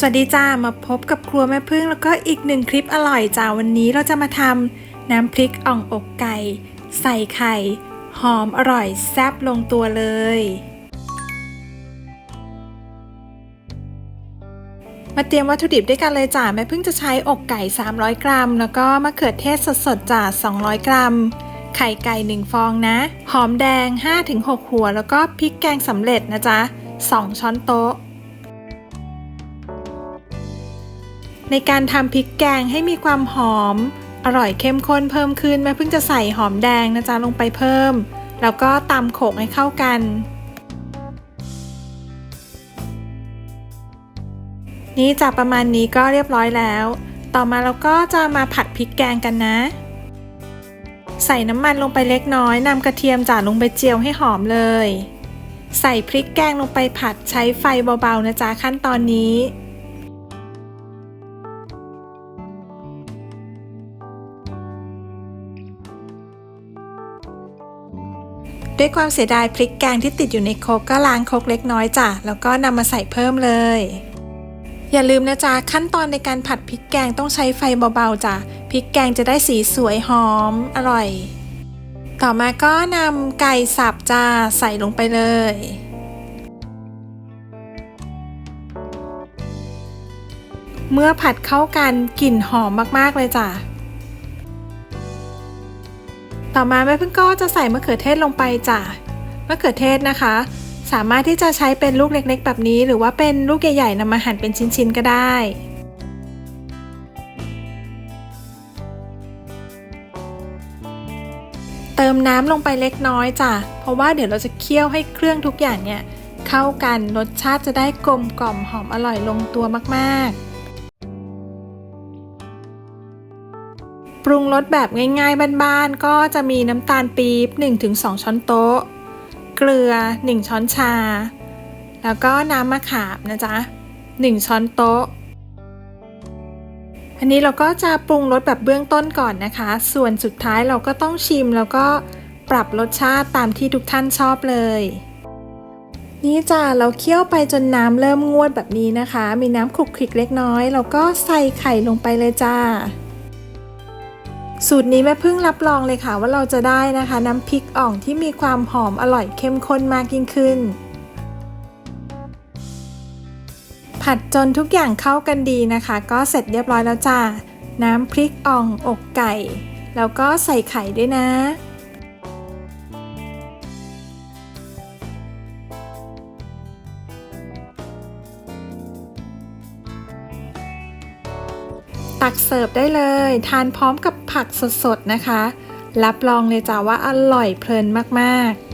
สวัสดีจ้ามาพบกับครัวแม่พึ่งแล้วก็อีกหนึ่งคลิปอร่อยจ้าวันนี้เราจะมาทำน้ำพริกอ่องอกไก่ ใส่ไข่ หอมอร่อยแซ่บลงตัวเลย มาเตรียมวัตถุดิบด้วยกันเลยจ้าแม่พึ่งจะใช้อกไก่ 300 กรัม แล้วก็มะเขือเทศสดๆจ้า200 กรัม ไข่ไก่ 1 ฟองนะ หอมแดง 5-6 หัว แล้วก็พริกแกงสำเร็จนะจ๊ะ2ช้อนโต๊ะ ในการทำพริกแกงให้มีความหอม อร่อยเข้มข้นเพิ่มขึ้นแม่เพิ่งจะใส่หอมแดงนะจ๊ะลงไปเพิ่ม แล้วก็ตำโขกให้เข้ากัน นี่จากประมาณนี้ก็เรียบร้อยแล้ว ต่อมาเราก็จะมาผัดพริกแกงกันนะ ใส่น้ำมันลงไปเล็กน้อยนำกระเทียมจ่าลงไปเจียวให้หอมเลย ใส่พริกแกงลงไปผัดใช้ไฟเบาๆนะจ๊ะขั้นตอนนี้ ด้วยความเสียดายพริกแกงที่ติดอยู่ในโคกก็ล้างโคกเล็กน้อยจ้ะแล้วก็นำมาใส่เพิ่มเลย อย่าลืมนะจ๊ะขั้นตอนในการผัดพริกแกงต้องใช้ไฟเบาๆจ้ะพริกแกงจะได้สีสวยหอมอร่อย ต่อมาก็นำไก่สับจ้าใส่ลงไปเลยเมื่อผัดเข้ากันกลิ่นหอมมาก ๆ เลยจ้ะ ต่อมาแม่พึ่งก็จะใส่มะเขือเทศลงไปจ้ะมะเขือเทศนะคะ สามารถที่จะใช้เป็นลูกเล็ก ๆ แบบนี้ หรือว่าเป็นลูกใหญ่ๆนำมาหั่นเป็นชิ้นๆก็ได้เติมน้ำลงไปเล็กน้อยจ้ะ เพราะว่าเดี๋ยวเราจะเคี่ยวให้เครื่องทุกอย่างเนี่ย เข้ากันรสชาติจะได้กลมกล่อมหอมอร่อยลงตัวมากๆ ปรุงรสแบบง่ายๆบ้านๆก็จะมีน้ำตาลปี๊บ 1-2 ช้อนโต๊ะ เกลือ 1 ช้อนชา แล้วก็น้ำมะขามนะจ๊ะ 1 ช้อนโต๊ะ อันนี้เราก็จะปรุงรสแบบเบื้องต้นก่อนนะคะ ส่วนสุดท้ายเราก็ต้องชิมแล้วก็ปรับรสชาติตามที่ทุกท่านชอบเลย นี่จ้ะเราเคี่ยวไปจนน้ำเริ่มงวดแบบนี้นะคะ มีน้ำคลุกคลิกเล็กน้อย เราก็ใส่ไข่ลงไปเลยจ้า สูตรนี้แม่พึ่งรับรองเลยค่ะว่าเราจะได้นะคะ น้ำพริกอ่องที่มีความหอมอร่อยเข้มข้นมากยิ่งขึ้น ผัดจนทุกอย่างเข้ากันดีนะคะ ก็เสร็จเรียบร้อยแล้วจ้าน้ำพริกอ่องอกไก่ แล้วก็ใส่ไข่ด้วยนะ ตักเสิร์ฟได้เลย ทานพร้อมกับผักสดๆนะคะ รับรองเลยจ้าว่าอร่อยเพลินมากๆ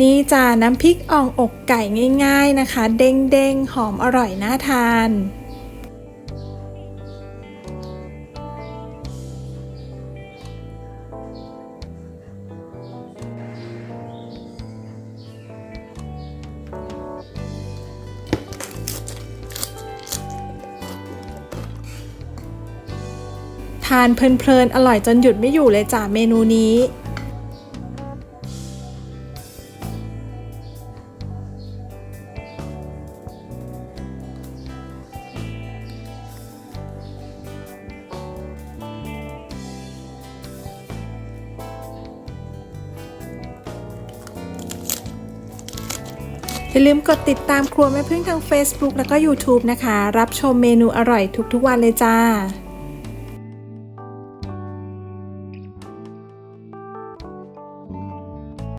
นี่จ้าน้ำพริกอ่องอกไก่ง่าย ๆนะคะ เด้งๆ หอมอร่อยน่าทาน ทานเพลินๆ อร่อยจนหยุดไม่อยู่เลยจ้าเมนูนี้อย่าลืมกดติดตามครัวแม่พึ่งทาง Facebook แล้วก็ YouTube นะคะ รับชมเมนูอร่อยทุกๆวันเลยจ้า